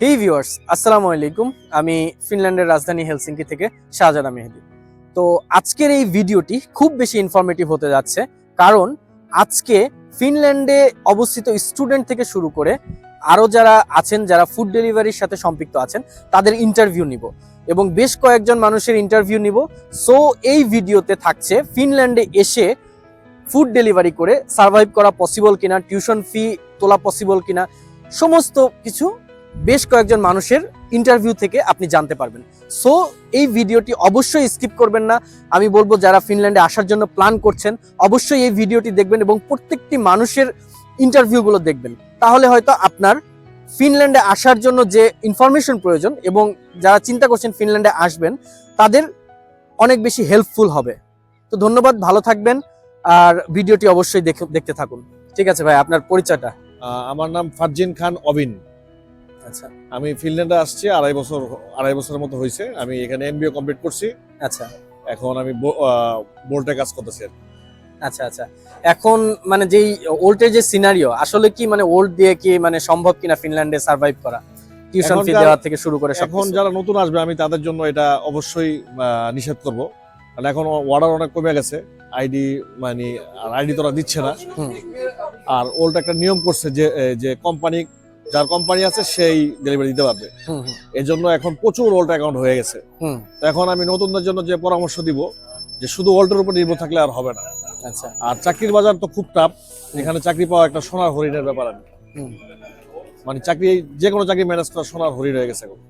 হেই viewers আসসালামু আলাইকুম। আমি ফিনল্যান্ডের রাজধানী হেলসিঙ্কি থেকে শাহজাদা মেহেদি। তো আজকের এই ভিডিওটি খুব বেশি ইনফরমেটিভ হতে যাচ্ছে কারণ আজকে ফিনল্যান্ডে অবস্থিত স্টুডেন্ট থেকে শুরু করে আরও যারা আছেন, যারা ফুড ডেলিভারির সাথে সম্পৃক্ত আছেন, তাদের ইন্টারভিউ নিব। এবং বেশ কয়েকজন মানুষের ইন্টারভিউ নিব। সো এই ভিডিওতে থাকছে ফিনল্যান্ডে এসে ফুড ডেলিভারি করে সার্ভাইভ করা পসিবল কিনা টিউশন ফি তোলা পসিবল কিনা, সমস্ত কিছু বেশ কয়েকজন মানুষের ইন্টারভিউ থেকে আপনি জানতে পারবেন। সো এই ভিডিওটি অবশ্যই স্কিপ করবেন না। আমি বলব, যারা ফিনল্যান্ডে আসার জন্য প্ল্যান করছেন, অবশ্যই এই ভিডিওটি দেখবেন এবং প্রত্যেকটি মানুষের ইন্টারভিউগুলো দেখবেন। তাহলে হয়তো আপনার ফিনল্যান্ডে আসার জন্য যে ইনফরমেশন প্রয়োজন এবং যারা চিন্তা করছেন ফিনল্যান্ডে আসবেন, তাদের অনেক বেশি হেল্পফুল হবে। তো ধন্যবাদ, ভালো থাকবেন আর ভিডিওটি অবশ্যই দেখে- দেখতে থাকুন। ঠিক আছে ভাই, আপনার পরিচয়টা। আমার নাম ফারজিন খান অবিন। আচ্ছা। আমি ফিনল্যান্ডে আসছি আড়াই বছর আড়াই বছরের মতো হয়েছে আমি এখানে এমবিএ কমপ্লিট করছি। আচ্ছা। এখন আমি বোর্ডে কাজ করতেছি। আচ্ছা আচ্ছা। এখন মানে যেই ওল্ডের যে সিনারিও আসলে কি মানে ওল্ড দিয়ে কি মানে সম্ভব কিনা ফিনল্যান্ডে সার্ভাইভ করা? টিউশন ফি দেওয়া থেকে শুরু করে এখন যারা নতুন আসবে আমি তাদের জন্য এটা অবশ্যই নিষেধ করব। কারণ এখন অর্ডার অনেক কমে গেছে। আইডি মানে আর আইডি তোরা দিচ্ছে না। আর ওল্ড একটা নিয়ম করছে যে যে কোম্পানি যার কোম্পানি আছে সেই ডেলিভারি দিতে পারবে। এই জন্য এখন প্রচুর ওল্ড অ্যাকাউন্ট হয়ে গেছে। তো এখন আমি নতুনদের জন্য যে পরামর্শ দিব যে শুধু ওল্ডের উপর নির্ভর থাকলে আর হবে না। আচ্ছা। আর চাকরির বাজার তো খুব টাফ এখানে চাকরি পাওয়া একটা সোনার হরিণের ব্যাপার আমি মানে চাকরি যে কোনো চাকরি ম্যানেজ করা সোনার হরিণ হয়ে গেছে এখন।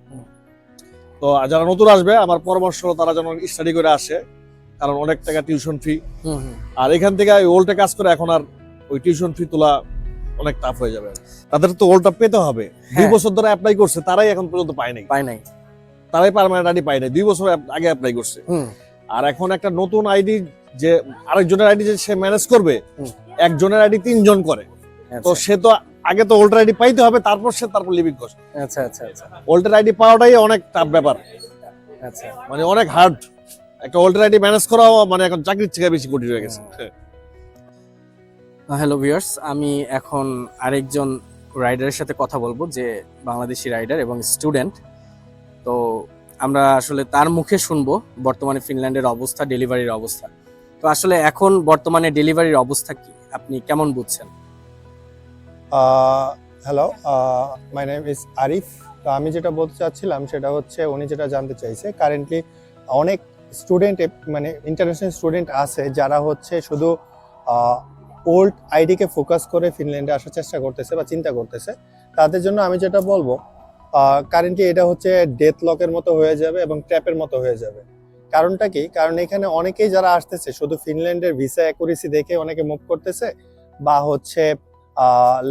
তো যারা নতুন আসবে আমার পরামর্শ হলো তারা যেন স্টাডি করে আসে কারণ অনেক টাকা টিউশন ফি আর এখান থেকে ওল্ডে কাজ করে এখন আর ওই টিউশন ফি তোলা অনেক টাফ হয়ে যাবে। তাদের তো ওল্ডটা পেতে হবে। দুই হ্যাঁ। বছর ধরে অ্যাপ্লাই করছে তারাই এখন পর্যন্ত পায় নাই। পাই নাই। তারাই পারমানেন্ট আইডি পায় নাই। দুই বছর আগে অ্যাপ্লাই করছে। আর এখন একটা নতুন আইডি যে আরেকজনের আইডি যে সে ম্যানেজ করবে একজনের আইডি তিনজন করে। তো আচ্ছা সে তো আগে তো ওল্ডার আইডি পাইতে হবে তারপর সে তারপর লিভিং করছে আচ্ছা আচ্ছা আচ্ছা। ওল্ডার আইডি পাওয়াটাই অনেক টাফ ব্যাপার। আচ্ছা। মানে অনেক হার্ড একটা ওল্ডার আইডি ম্যানেজ করাও মানে এখন চাকরির থেকে বেশি কঠিন হয়ে গেছে। হ্যালো ভিউয়ার্স আমি এখন আরেকজন রাইডারের সাথে কথা বলব যে বাংলাদেশি রাইডার এবং স্টুডেন্ট তো আমরা আসলে তার মুখে শুনব বর্তমানে ফিনল্যান্ডের অবস্থা ডেলিভারির অবস্থা। তো আসলে এখন বর্তমানে ডেলিভারির অবস্থা কি? আপনি কেমন বুঝছেন? Hello my name is Arif তো আমি যেটা বলতে চাচ্ছিলাম সেটা হচ্ছে, উনি যেটা জানতে চাইছে কারেন্টলি অনেক স্টুডেন্ট মানে ইন্টারন্যাশনাল স্টুডেন্ট আছে যারা হচ্ছে শুধু ওল্ড আইডিকে ফোকাস করে ফিনল্যান্ডে আসার চেষ্টা করতেছে বা চিন্তা করতেছে তাদের জন্য আমি যেটা বলব কারেন্টলি এটা হচ্ছে ডেথ লকের মতো হয়ে যাবে এবং ট্র্যাপের মতো হয়ে যাবে। কারণটা কি? কারণ এখানে অনেকেই যারা আসতেছে শুধু ফিনল্যান্ডের ভিসা অ্যাকুরেসি দেখে অনেকে মুভ করতেছে বা হচ্ছে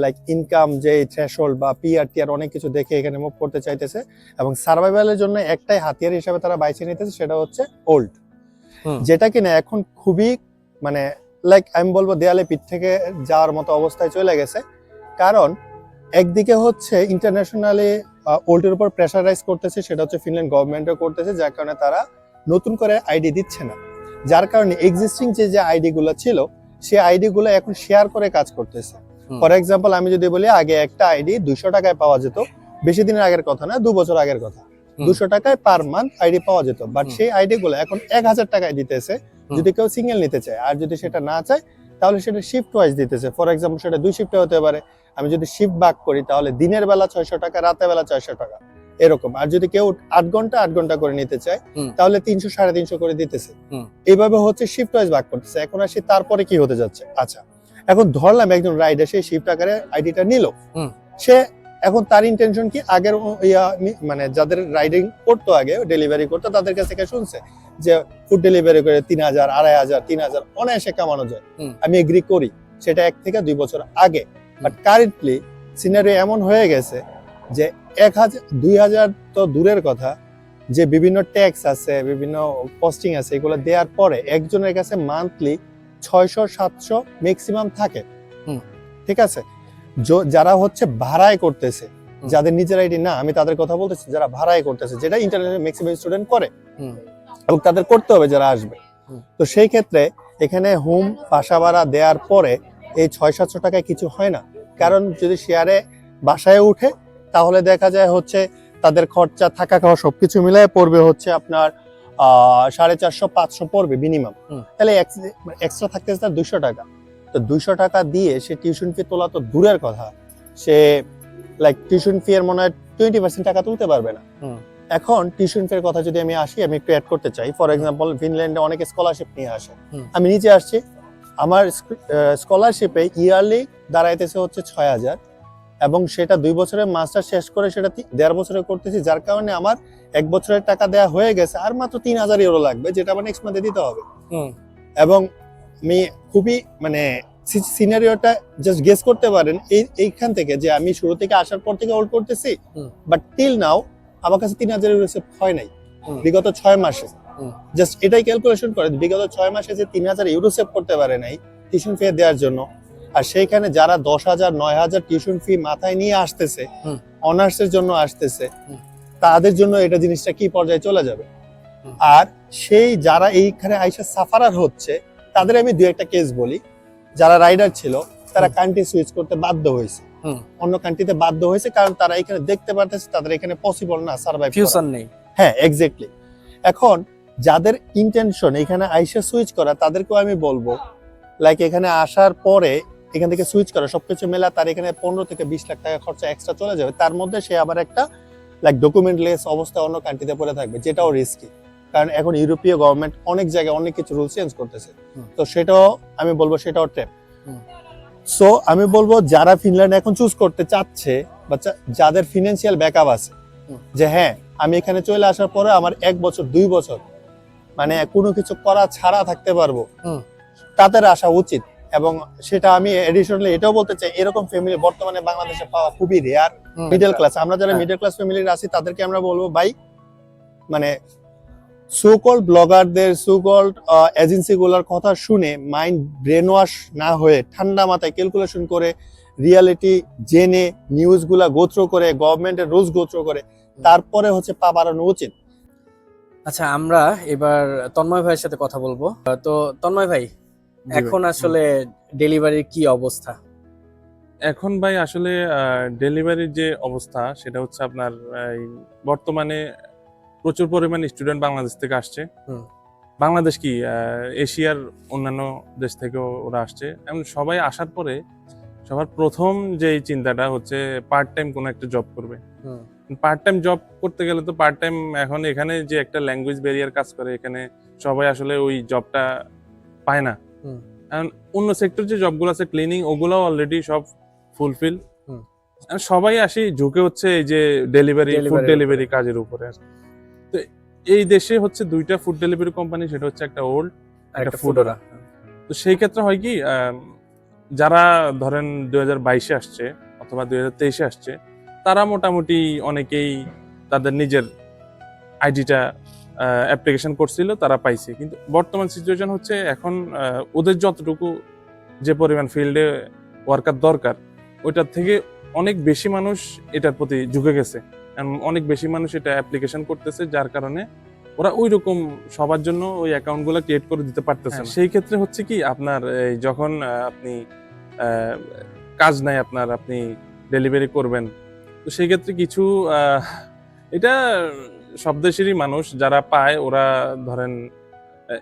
লাইক ইনকাম যে থ্রেশহোল্ড বা পিআর টিআর অনেক কিছু দেখে এখানে মুভ করতে চাইতেছে এবং সার্ভাইভালের জন্য একটাই হাতিয়ার হিসাবে তারা বাইছে নিতেছে সেটা হচ্ছে ওল্ড যেটা কিনা এখন খুবই মানে লাইক আমি বলব দেয়ালে পিঠ থেকে যাওয়ার মতো অবস্থায় চলে গেছে। কারণ একদিকে হচ্ছে ইন্টারন্যাশনালি ওল্ডের উপর প্রেশারাইজ করতেছে সেটা হচ্ছে ফিনল্যান্ড গভর্নমেন্টও করতেছে যার কারণে তারা নতুন করে আইডি দিচ্ছে না। যার কারণে এক্সিস্টিং যে যে আইডি গুলো ছিল সেই আইডি গুলো এখন শেয়ার করে কাজ করতেছে। ফর এক্সাম্পল আমি যদি বলি আগে একটা আইডি দুশো টাকায় পাওয়া যেত বেশি দিনের আগের কথা না দু বছর আগের কথা। দুশো টাকায় পার মান্থ আইডি পাওয়া যেত। বাট সেই আইডি গুলো এখন এক হাজার টাকায় দিতেছে। যদি কেউ সিঙ্গেল নিতে চায় আর যদি সেটা না চায় তাহলে সেটা শিফট ওয়াইজ দিতেছে। ফর এক্সাম্পল সেটা দুই শিফটে হতে পারে। আমি যদি শিফট বাক করি তাহলে দিনের বেলা ছয়শো টাকা রাতের বেলা ছয়শো টাকা এরকম। আর যদি কেউ আট ঘণ্টা আট ঘণ্টা করে নিতে চায় তাহলে তিনশো সাড়ে তিনশো করে দিতেছে। এইভাবে হচ্ছে শিফট ওয়াইজ ভাগ করতেছে। এখন আসি তারপরে কি হতে যাচ্ছে? আচ্ছা এখন ধরলাম একজন রাইডার সেই শিফট আকারে আইডিটা নিল। সে এখন তার ইন্টেনশন কি? আগের মানে যাদের রাইডিং করতো আগে ডেলিভারি করতো তাদের কাছ থেকে শুনছে। যে ফুড ডেলিভারি করে তিন হাজার আড়াই হাজার তিন হাজার অনায়াসে কামানো যায়। আমি এগ্রি করি সেটা এক থেকে দুই বছর আগে। বাট কারেন্টলি সিনারি এমন হয়ে গেছে যে এক হাজার দুই হাজার তো দূরের কথা যে বিভিন্ন ট্যাক্স আছে বিভিন্ন কস্টিং আছে এগুলো দেওয়ার পরে একজনের কাছে মান্থলি ছয়শো সাতশো ম্যাক্সিমাম থাকে। ঠিক আছে? যারা হচ্ছে ভাড়ায় করতেছে যাদের নিজের আইডি না আমি তাদের কথা বলতেছি যারা ভাড়ায় করতেছে যেটা ইন্টারন্যাশনাল ম্যাক্সিমাম স্টুডেন্ট করে। এবং তাদের করতে হবে যারা আসবে। তো সেই ক্ষেত্রে এখানে হোম বাসা ভাড়া দেওয়ার পরে এই ছয় সাতশো টাকায় কিছু হয় না। কারণ যদি শেয়ারে বাসায় উঠে তাহলে দেখা যায় হচ্ছে তাদের খরচা থাকা খাওয়া সবকিছু মিলাই পড়বে হচ্ছে আপনার আহ, সাড়ে চারশো পাঁচশো পড়বে মিনিমাম। তাহলে এক্সট্রা থাকতেছে তার দুইশো টাকা। তো দুইশো টাকা দিয়ে সে টিউশন ফি তোলা তো দূরের কথা। সে লাইক টিউশন ফি এর মনে হয় টোয়েন্টি পার্সেন্ট টাকা তুলতে পারবে না। এখন টিউশন ফের কথা যদি আমি আসি আমি একটু অ্যাড করতে চাই। ফর এক্সাম্পল ফিনল্যান্ডে অনেকে স্কলারশিপ নিয়ে আসে। আমি নিচে আসছি। আমার স্কলারশিপে ইয়ারলি দাঁড়াইতেছে হচ্ছে ছয় হাজার এবং সেটা দুই বছরের মাস্টার শেষ করে সেটা দেড় বছরে করতেছি যার কারণে আমার এক বছরের টাকা দেওয়া হয়ে গেছে। আর মাত্র তিন হাজার ইউরো লাগবে যেটা আমার নেক্সট মান্থে দিতে হবে। এবং আমি খুবই মানে সিনারিওটা জাস্ট গেস করতে পারেন। এই এইখান থেকে যে আমি শুরু থেকে আসার পর থেকে হোল্ড করতেছি বাট টিল নাও আমার কাছে তিন হাজার ইউরো হয় নাই। বিগত ছয় মাসে। জাস্ট এটাই ক্যালকুলেশন করে বিগত ছয় মাসে যে তিন হাজার ইউরো সেভ করতে পারে নাই টিউশন ফি দেওয়ার জন্য আর সেইখানে যারা দশ হাজার নয় হাজার টিউশন ফি মাথায় নিয়ে আসতেছে অনার্সের জন্য আসতেছে তাদের জন্য এটা জিনিসটা কি পর্যায়ে চলে যাবে? আর সেই যারা এইখানে আইসা সাফারার হচ্ছে তাদের আমি দু একটা কেস বলি। যারা রাইডার ছিল তারা কান্ট্রি সুইচ করতে বাধ্য হয়েছে। অন্য কান্ট্রিতে বাধ্য হয়েছে কারণ তারা এখানে দেখতে পারতেছে তাদের এখানে পসিবল না সার্ভাইভ ফিউচার নেই। হ্যাঁ এক্স্যাক্টলি এখন যাদের ইন্টেনশন এখানে আইসা সুইচ করা তাদেরকেও আমি বলব লাইক এখানে আসার পরে এখান থেকে সুইচ করা সবকিছু মেলা তার এখানে পনেরো থেকে বিশ লাখ টাকা খরচা এক্সট্রা চলে যাবে। তার মধ্যে সে আবার একটা লাইক ডকুমেন্ট লেস অবস্থা অন্য কান্ট্রিতে পড়ে থাকবে যেটাও রিস্কি কারণ এখন ইউরোপীয় গভর্নমেন্ট অনেক জায়গায় অনেক কিছু রুল চেঞ্জ করতেছে। তো সেটাও আমি বলব সেটাও ট্র্যাপ। সো আমি বলব যারা ফিনল্যান্ড এখন চুজ করতে চাচ্ছে বা যাদের ফিনান্সিয়াল ব্যাকআপ আছে যে হ্যাঁ আমি এখানে চলে আসার পরে আমার এক বছর দুই বছর মানে কোনো কিছু করা ছাড়া থাকতে পারব তাদের আসা উচিত এবং সেটা আমি এডিশনালি এটাও বলতে চাই এরকম ফ্যামিলি বর্তমানে বাংলাদেশে পাওয়া খুবই রেয়ার। মিডল ক্লাস আমরা যারা। মিডল ক্লাস ফ্যামিলির আছি তাদেরকে আমরা বলব ভাই মানে সুকল্ড ব্লগারদের সুকল্ড এজেন্সি গুলোর কথা শুনে মাইন্ড ব্রেন ওয়াশ না হয়ে ঠান্ডা মাথায় ক্যালকুলেশন করে রিয়ালিটি জেনে নিউজগুলা গোত্র করে গভর্নমেন্টের রুলস গোত্র করে তারপরে হচ্ছে পা বাড়ানো উচিত। আচ্ছা আমরা এবার তন্ময় ভাইয়ের সাথে কথা বলব। তো তন্ময় ভাই এখন আসলে ডেলিভারির কি অবস্থা? এখন ভাই আসলে ডেলিভারির যে অবস্থা সেটা হচ্ছে আপনার বর্তমানে প্রচুর পরিমাণে স্টুডেন্ট বাংলাদেশ থেকে আসছে। বাংলাদেশ কি এশিয়ার অন্যান্য দেশ থেকে ওরা আসছে। এবং সবাই আসার পরে সবার প্রথম যে চিন্তাটা হচ্ছে পার্ট টাইম কোনো একটা জব করবে। পার্ট টাইম জব করতে গেলে তো পার্ট টাইম এখন এখানে যে একটা ল্যাঙ্গুয়েজ ব্যারিয়ার কাজ করে এখানে সবাই আসলে ওই জবটা পায় না। এখন অন্য সেক্টর যে জবগুলো আছে ক্লিনিং ওগুলো অলরেডি সব ফুলফিল হুম। সবাই আসি ঝুঁকে হচ্ছে এই যে ডেলিভারি ফুড ডেলিভারি কাজের উপরে। আর এই দেশে হচ্ছে দুইটা ফুড ডেলিভারি কোম্পানি সেটা হচ্ছে একটা ওল্ড একটা ফুডোরা তো সেই ক্ষেত্রে হয় কি যারা ধরেন দুই হাজার বাইশে আসছে অথবা দুই হাজার তেইশে আসছে তারা মোটামুটি অনেকেই তাদের নিজের আইডিটা অ্যাপ্লিকেশন করছিল তারা পাইছে। কিন্তু বর্তমান সিচুয়েশন হচ্ছে এখন ওদের যতটুকু যে পরিমাণ ফিল্ডে ওয়ার্কার দরকার ওইটার থেকে অনেক বেশি মানুষ এটার প্রতি ঝুঁকে গেছে। অনেক বেশি মানুষ এটা অ্যাপ্লিকেশন করতেছে যার কারণে ওরা ওই রকম সবার জন্য ওই অ্যাকাউন্টগুলো ক্রিয়েট করে দিতে পারতেছে হ্যাঁ। সেই ক্ষেত্রে হচ্ছে কি আপনার এই যখন আপনি কাজ নাই আপনার আপনি ডেলিভারি করবেন তো সেই ক্ষেত্রে কিছু এটা সব দেশেরই মানুষ যারা পায় ওরা ধরেন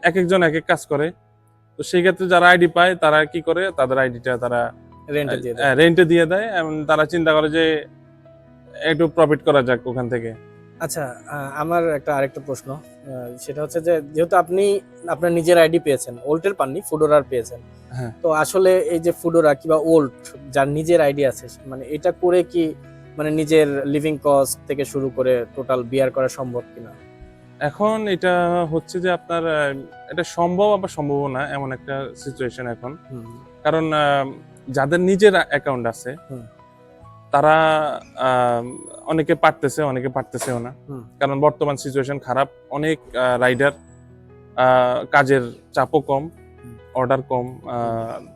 এক একজন এক এক কাজ করে তো সেই ক্ষেত্রে যারা আইডি পায় তারা কি করে তাদের আইডিটা তারা রেন্টে দিয়ে দেয়। রেন্টে দিয়ে দেয় এবং তারা চিন্তা করে যে একটু প্রফিট করা যাক ওখান থেকে। আচ্ছা আমার একটা আরেকটা প্রশ্ন সেটা হচ্ছে যে যেহেতু আপনি আপনার নিজের আইডি পেয়েছেন ওল্টের পাননি ফুডোরার পেয়েছেন। হ্যাঁ। তো আসলে এই যে ফুডোরা কিংবা ওল্ড যার নিজের আইডি আছে মানে এটা করে কি মানে নিজের লিভিং কস্ট থেকে শুরু করে টোটাল বিয়ার করা সম্ভব কিনা? এখন এটা হচ্ছে যে আপনার এটা সম্ভব আবার সম্ভব না এমন একটা সিচুয়েশন এখন। কারণ যাদের নিজের অ্যাকাউন্ট আছে। তারা অনেকে পারতেছে অনেকে পারতেছেও না। কারণ বর্তমান সিচুয়েশন খারাপ অনেক রাইডার কাজের চাপও কম অর্ডার কম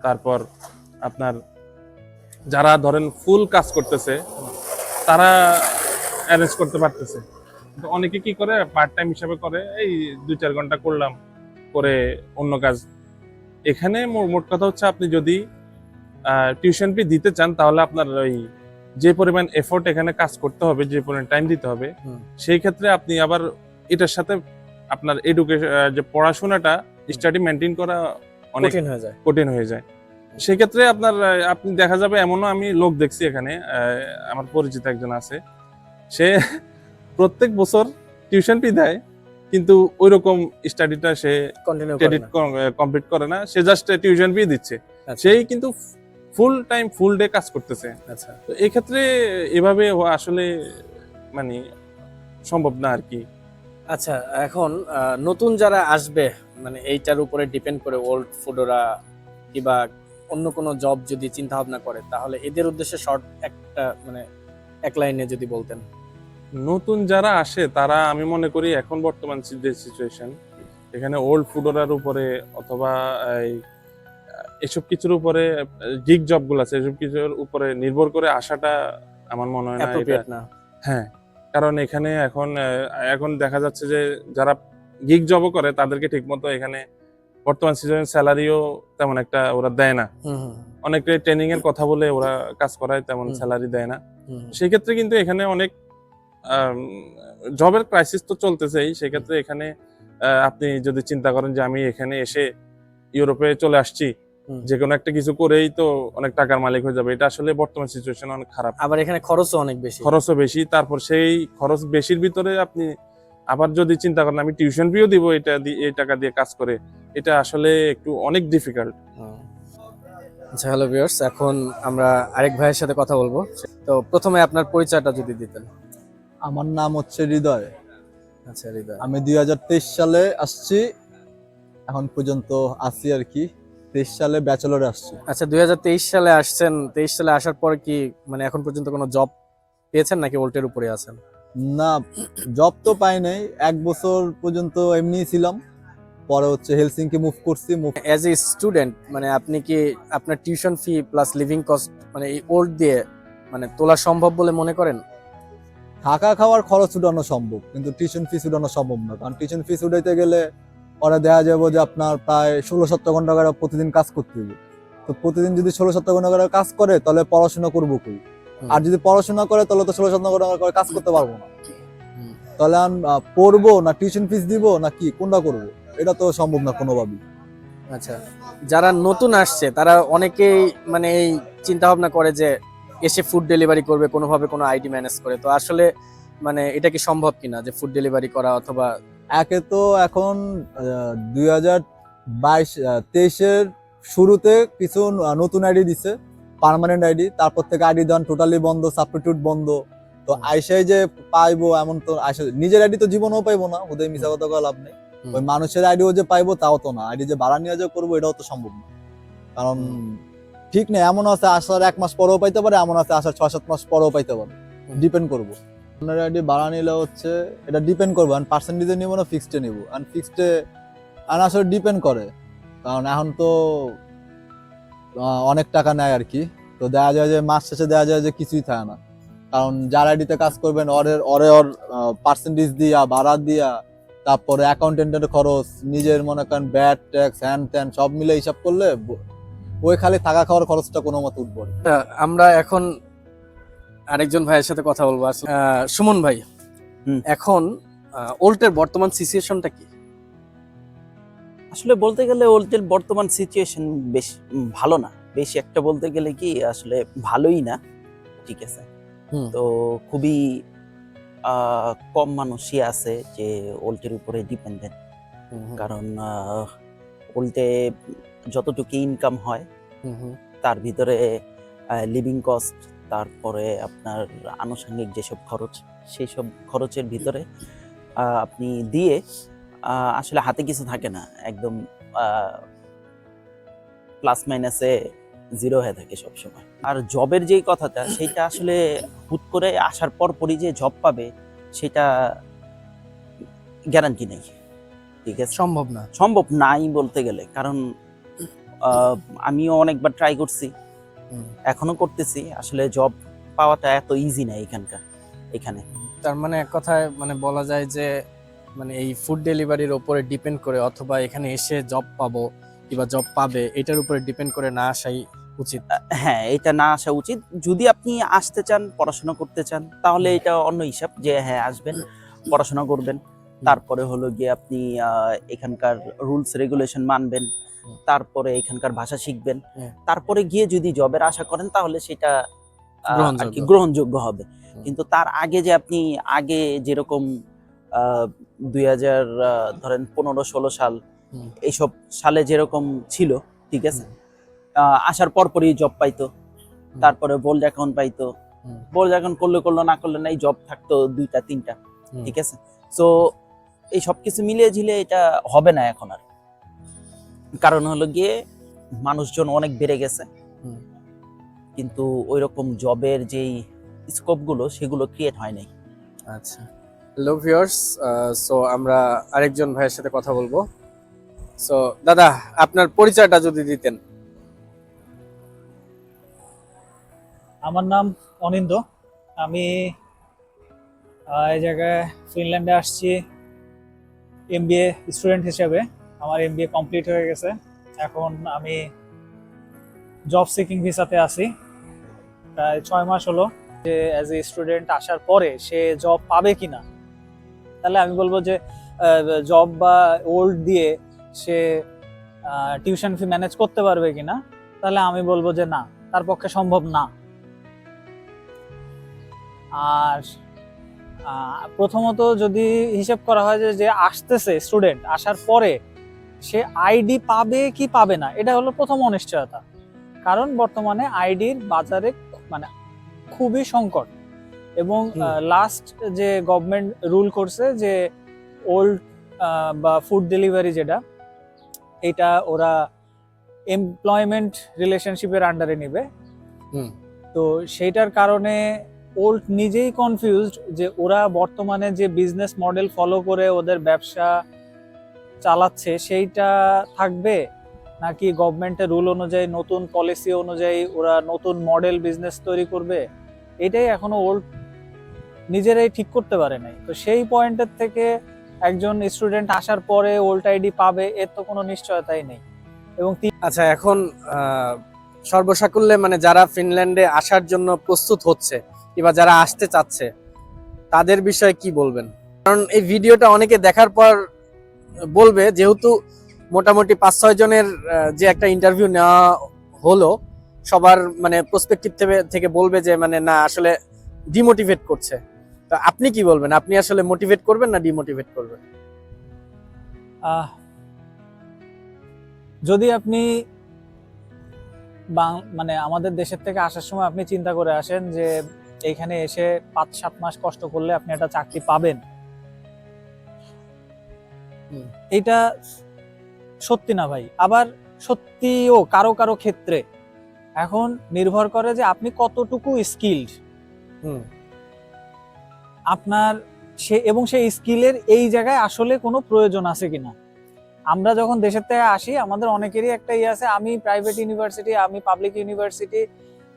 তারপর আপনার যারা ধরেন ফুল কাজ করতেছে তারা অ্যারেঞ্জ করতে পারতেছে। কিন্তু অনেকে কি করে পার্ট টাইম হিসাবে করে এই দুই চার ঘণ্টা করলাম করে অন্য কাজ। এখানে মোট কথা হচ্ছে আপনি যদি টিউশন ফি দিতে চান তাহলে আপনার ওই যে পরিমাণ এফোর্ট এখানে কাজ করতে হবে যে পরিমাণ টাইম দিতে হবে সেই ক্ষেত্রে আপনি আবার এটার সাথে আপনার এডুকেশন যে পড়াশোনাটা স্টাডি মেনটেন করা অনেক কঠিন হয়ে যায়। কঠিন হয়ে যায়। সেক্ষেত্রে আপনার আপনি দেখা যাবে এমনও আমি লোক দেখছি এখানে আমার পরিচিত একজন আছে। সে প্রত্যেক বছর টিউশন ফি দেয় কিন্তু ওই রকম স্টাডিটা সে কমপ্লিট করে না। সে জাস্ট টিউশন ফি দিচ্ছে। আচ্ছা। সেই কিন্তু ফুল টাইম ফুল ডে কাজ করতেছে। আচ্ছা। তো এক্ষেত্রে এভাবে আসলে মানে সম্ভব না আর কি। আচ্ছা এখন নতুন যারা আসবে মানে এইটার উপরে ডিপেন্ড করে ওল্ড ফুডোরা কিংবা অন্য কোনো জব যদি চিন্তা ভাবনা করে তাহলে এদের উদ্দেশ্যে শর্ট একটা মানে এক লাইনে যদি বলতেন। নতুন যারা আসে তারা আমি মনে করি এখন বর্তমান যে সিচুয়েশন এখানে ওল্ড ফুডরার উপরে অথবা এই, এসব কিছুর উপরে গিগ জবগুলো আছে এসব কিছুর উপরে নির্ভর করে আসাটা আমার মনে হয় না হ্যাঁ কারণ এখানে এখন এখন দেখা যাচ্ছে যে যারা গিগ জবও করে তাদেরকে ঠিকমতো এখানে বর্তমান সিজনের স্যালারিও তেমন একটা ওরা দেয় না। অনেকে ট্রেনিং এর কথা বলে ওরা কাজ করায় তেমন স্যালারি দেয় না। সেক্ষেত্রে কিন্তু এখানে অনেক জবের ক্রাইসিস তো চলতেছেই সেক্ষেত্রে এখানে আপনি যদি চিন্তা করেন যে আমি এখানে এসে ইউরোপে চলে আসছি। যে কোনো একটা কিছু করেই তো অনেক টাকার মালিক হয়ে যাবে। এটা আসলে বর্তমান সিচুয়েশন অনেক খারাপ। আবার এখানে খরচও অনেক বেশি। খরচও বেশি। তারপর সেই খরচ বেশির ভিতরে আপনি আবার যদি চিন্তা করেন আমি টিউশন ফিও দিব এটা দিয়ে এই টাকা দিয়ে কাজ করে। এটা আসলে একটু অনেক ডিফিকাল্ট আচ্ছা হ্যালো ভিউয়ার্স এখন আমরা আরেক ভাইয়ের সাথে কথা বলব। তো প্রথমে আপনার পরিচয়টা যদি দিতেন। আমার নাম হচ্ছে হৃদয়। আচ্ছা হৃদয়। আমি দুই হাজার তেইশ সালে আসছি। এখন পর্যন্ত আছি আর কি। তেইশ সালে ব্যাচেলরে আসছি। আচ্ছা দুই হাজার তেইশ সালে আসছেন তেইশ সালে আসার পর কি মানে এখন পর্যন্ত কোনো জব পেয়েছেন নাকি ওল্টের উপরে আছেন? না জব তো পাই নাই এক বছর পর্যন্ত এমনিই ছিলাম। পরে হচ্ছে হেলসিংকে মুভ করছি অ্যাজ এ স্টুডেন্ট মানে আপনি কি আপনার tuition fee plus living cost মানে এই ওল্ড দিয়ে মানে তোলা সম্ভব বলে মনে করেন? থাকা খাওয়ার খরচ উঠানো সম্ভব কিন্তু টিউশন ফিস উঠানো সম্ভব না। কারণ টিউশন ফিস উঠাইতে গেলে পরে দেখা যাবে যে আপনার প্রায় ষোলো সতেরো ঘণ্টা করে প্রতিদিন কাজ করতে হবে। তো প্রতিদিন যদি ষোলো সতেরো ঘণ্টা করে কাজ করে তাহলে পড়াশোনা করব কই? আর যদি পড়াশোনা করে তাহলে তো ষোলো সতেরো ঘণ্টা করে কাজ করতে পারব না। তাহলে আমি পড়ব না টিউশন ফিস দিব না কি কোনটা করব? এটা তো সম্ভব না কোনোভাবেই আচ্ছা যারা নতুন আসছে তারা অনেকেই মানে এই চিন্তা ভাবনা করে যে এসে ফুড ডেলিভারি করবে কোনোভাবে কোনো আইডি ম্যানেজ করে। তো আসলে মানে এটা কি সম্ভব কিনা যে ফুড ডেলিভারি করা অথবা একে তো এখন দুই হাজার বাইশ তেইশের শুরুতে কিছু নতুন আইডি দিছে পার্মানেন্ট আইডি। তারপর থেকে আইডি দেওয়ান টোটালি বন্ধ সাবস্টিটিউট বন্ধ। তো। আইসাই যে পাইবো এমন তো আইসা নিজের আইডি তো জীবনেও পাইবো না ওদের মিশা কথা কওয়া লাভ নেই। ওই মানুষের আইডিও যে পাইবো তাও তো না। আইডি যে ভাড়া নিয়ে যে করব এটাও তো সম্ভব না। কারণ ঠিক নেই এমন আছে আসার এক মাস পরেও পাইতে পারে এমন আছে আসার ছয় সাত মাস পরেও পাইতে পারে। ডিপেন্ড করব। আপনার আইডি ভাড়া নিলে হচ্ছে এটা ডিপেন্ড করব আর পার্সেন্টেজে নিবো না ফিক্সডে নিবো। আর ফিক্সডে আর আসলে ডিপেন্ড করে। কারণ এখন তো অনেক টাকা নেয় আর কি। তো দেওয়া যায় যে মাস শেষে দেওয়া যায় যে কিছুই থাকে না। কারণ যার আইডিতে কাজ করবেন অরের অরে অর পার্সেন্টেজ দিয়া, ভাড়া দিয়া, তারপরে অ্যাকাউন্টেন্টের খরচ, নিজের মনে করেন ব্যাট ট্যাক্স হ্যান ত্যান সব মিলে হিসাব করলে ওই খালি থাকা খাওয়ার খরচটা কোনো মতো উঠবো। আমরা এখন আরেকজন ভাইয়ের সাথে কথা বলব। আসলে সুমন ভাই এখন ওল্টের বর্তমান সিচুয়েশনটা কি? আসলে বলতে গেলে ওল্টের বর্তমান সিচুয়েশন বেশ ভালো না। বেশি একটা বলতে গেলে কি আসলে ভালোই না। ঠিক আছে? তো খুবই কম মানুষই আছে যে ওল্টের উপরে ডিপেন্ডেন্ট কারণ ওল্টে যতটুকু ইনকাম হয় তার ভিতরে লিভিং কস্ট তারপরে আপনার আনুষঙ্গিক যেসব খরচ সেই সব খরচের ভিতরে আপনি দিয়ে আসলে হাতে কিছু থাকে না। একদম প্লাস মাইনাসে জিরো হয়ে থাকে সব সময় আর জবের যেই কথাটা সেটা আসলে হুট করে আসার পর পরই যে জব পাবে সেটা গ্যারান্টি নেই। ঠিক আছে? সম্ভব না। সম্ভব নাই বলতে গেলে। কারণ আহ, আমিও অনেকবার ট্রাই করছি। এখনও করতেছি আসলে জব পাওয়াটা এত ইজি না এখানকার এখানে। তার মানে এক কথায় মানে বলা যায় যে মানে এই ফুড ডেলিভারির উপরে ডিপেন্ড করে অথবা এখানে এসে জব পাবো কিংবা জব পাবে এটার উপরে ডিপেন্ড করে না আসাই উচিত। হ্যাঁ এটা না আসা উচিত। যদি আপনি আসতে চান পড়াশোনা করতে চান তাহলে এটা অন্য হিসাব যে হ্যাঁ আসবেন পড়াশোনা করবেন। তারপরে হলো গিয়ে আপনি এখানকার রুলস রেগুলেশন মানবেন। তারপরে এখানকার ভাষা শিখবেন। হ্যাঁ। তারপরে গিয়ে যদি জবের আশা করেন তাহলে সেটা আর কি গ্রহণযোগ্য। হবে। কিন্তু তার আগে যে আপনি আগে যেরকম দুই হাজার ধরেন পনেরো ষোলো সাল এইসব সালে যেরকম ছিল ঠিক আছে? আহ, আসার পরপরই জব পাইতো। তারপরে বোল্ড অ্যাকাউন্ট পাইতো। বোল্ড অ্যাকাউন্ট করলে করল না করলে নাই জব থাকতো দুইটা তিনটা ঠিক আছে? সো এই সব কিছু মিলিয়ে ঝিলে এটা হবে না এখন আর। কারণ হলো গিয়ে মানুষজন অনেক বেড়ে গেছে। কিন্তু ওই রকম জবের যেই স্কোপগুলো সেগুলো ক্রিয়েট হয় নাই। আচ্ছা। হ্যালো ভিউয়ার্স সো আমরা আরেকজন ভাইয়ের সাথে কথা বলব। সো দাদা আপনার পরিচয়টা যদি দিতেন। আমার নাম অনিন্দ আমি এই জায়গায় ফিনল্যান্ডে আসছি এমবিএ স্টুডেন্ট হিসেবে। আমার এমবিএ কমপ্লিট হয়ে গেছে। এখন আমি জব সিকিং ভিসাতে আছি। প্রায় ছয় মাস হলো যে অ্যাজ এ স্টুডেন্ট আসার পরে সে জব পাবে কি না তাহলে আমি বলব যে জব বা ওল্ড দিয়ে সে টিউশন ফি ম্যানেজ করতে পারবে কিনা, তাহলে আমি বলব যে না, তার পক্ষে সম্ভব না। আর প্রথমত যদি হিসেব করা হয় যে আসতেছে স্টুডেন্ট আসার পরে সে আইডি পাবে কি পাবে না এটা হলো প্রথম অনিশ্চয়তা। কারণ বর্তমানে আইডির বাজারে মানে খুবই সংকট। এবং লাস্ট যে গভর্নমেন্ট রুল করছে যে ওল্ড বা ফুড ডেলিভারি যেটা এটা ওরা এমপ্লয়মেন্ট রিলেশনশিপের আন্ডারে নেবে। তো সেইটার কারণে ওল্ড নিজেই কনফিউজড যে ওরা বর্তমানে যে বিজনেস মডেল ফলো করে ওদের ব্যবসা চালাচ্ছে, সেইটা থাকবে? নাকি গভর্নমেন্টের রুল অনুযায়ী, নতুন পলিসি অনুযায়ী ওরা নতুন মডেল বিজনেস তৈরি করবে? এটাই এখনও ওল্ড নিজেরাই ঠিক করতে পারে নাই। তো সেই পয়েন্টের থেকে একজন স্টুডেন্ট আসার পরে ওল্ড আইডি পাবে, এর তো কোনো নিশ্চয়তাই নেই। এবং আচ্ছা এখন সর্বসাকুল্যে মানে যারা ফিনল্যান্ডে আসার জন্য প্রস্তুত হচ্ছে, কিংবা যারা আসতে চাচ্ছে, তাদের বিষয়ে কি বলবেন? কারণ এই ভিডিওটা অনেকে দেখার পর বলবে, যেহেতু মোটামুটি পাঁচ ছয় জনের যে একটা ইন্টারভিউ নেওয়া হলো, সবার মানে প্রসপেক্টিভ থেকে বলবে যে মানে না, আসলে ডিমোটিভেট করছে। তো আপনি কি বলবেন? আপনি আসলে মোটিভেট করবেন না ডিমোটিভেট করবেন? যদি আপনি মানে আমাদের দেশের থেকে আসার সময় আপনি চিন্তা করে আসেন যে এইখানে এসে পাঁচ সাত মাস কষ্ট করলে আপনি একটা চাকরি পাবেন। এটা সত্যি না ভাই। আবার সত্যিও কারও কারও ক্ষেত্রে এখন নির্ভর করে যে আপনি কতটুকু স্কিলড আপনার সে এবং সেই স্কিলের এই জায়গায় আসলে কোনো প্রয়োজন আছে কিনা। আমরা যখন দেশের থেকে আসি আমাদের অনেকেরই একটা ইয়ে আছে আমি প্রাইভেট ইউনিভার্সিটি আমি পাবলিক ইউনিভার্সিটি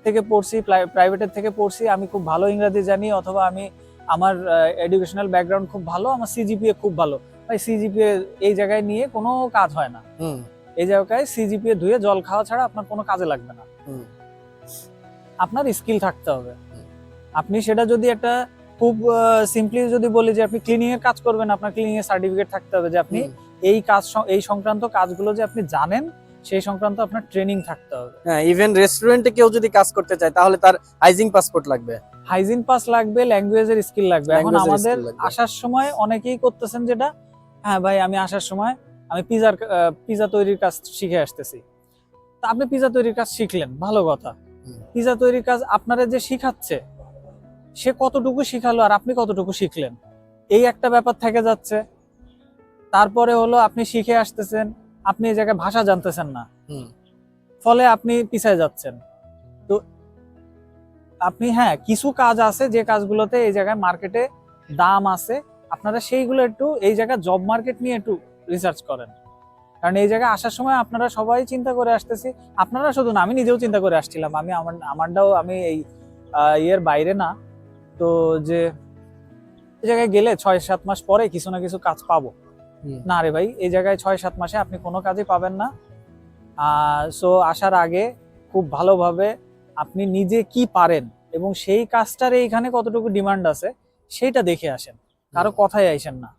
থেকে পড়ছি প্রাইভেটের থেকে পড়ছি আমি খুব ভালো ইংরাজি জানি অথবা আমি আমার এডুকেশনাল ব্যাকগ্রাউন্ড খুব ভালো আমার সিজিপিএ খুব ভালো। সিজিপিএ এই জায়গায় নিয়ে কোনো কাজ হয় না। এই জায়গায় সিজিপিএ ধুয়ে জল খাওয়া ছাড়া আপনার কোনো কাজে লাগবে না। আপনার স্কিল থাকতে হবে। আপনি সেটা যদি একটা খুব সিম্পলি যদি বলি যে আপনি ক্লিনিং এর কাজ করবেন আপনার ক্লিনিং এর সার্টিফিকেট থাকতে হবে যে আপনি এই কাজ এই সংক্রান্ত কাজগুলো যে আপনি জানেন সেই সংক্রান্ত আপনার ট্রেনিং থাকতে হবে। হ্যাঁ ইভেন রেস্টুরেন্টে কেউ যদি কাজ করতে চায় তাহলে তার হাইজিং পাসপোর্ট লাগবে। হাইজিন পাস লাগবে ল্যাঙ্গুয়েজের স্কিল লাগবে। এখন আমাদের আসার সময় অনেকেই করতেছেন যেটা হ্যাঁ ভাই আমি আসার সময় আমি পিজার পিজা তৈরির কাজ শিখে আসতেছি। তা আপনি পিজা তৈরির কাজ শিখলেন ভালো কথা। পিজা তৈরির কাজ আপনারা যে শিখাচ্ছে সে কতটুকু শিখালো আর আপনি কতটুকু শিখলেন? এই একটা ব্যাপার থেকে যাচ্ছে। তারপরে হলো আপনি শিখে আসতেছেন আপনি এই জায়গায় ভাষা জানতেছেন না। হুম। ফলে আপনি পিছায় যাচ্ছেন। তো আপনি হ্যাঁ কিছু কাজ আছে যে কাজগুলোতে এই জায়গায় মার্কেটে দাম আছে আপনারা সেইগুলো একটু এই জায়গায় জব মার্কেট নিয়ে একটু রিসার্চ করেন। কারণ এই জায়গায় আসার সময় আপনারা সবাই চিন্তা করে আসতেছি। আপনারা শুধু না আমি নিজেও চিন্তা করে আসছিলাম। আমি আমার আমারটাও আমি এই ইয়ের বাইরে না। তো যে এই জায়গায় গেলে ছয় সাত মাস পরে কিছু না কিছু কাজ পাবো। না রে ভাই এই জায়গায় ছয় সাত মাসে আপনি কোনো কাজই পাবেন না। সো আসার আগে খুব ভালোভাবে আপনি নিজে কি পারেন এবং সেই কাজটার এইখানে কতটুকু ডিমান্ড আছে সেইটা দেখে আসেন। কারও কথাই আইসেন না।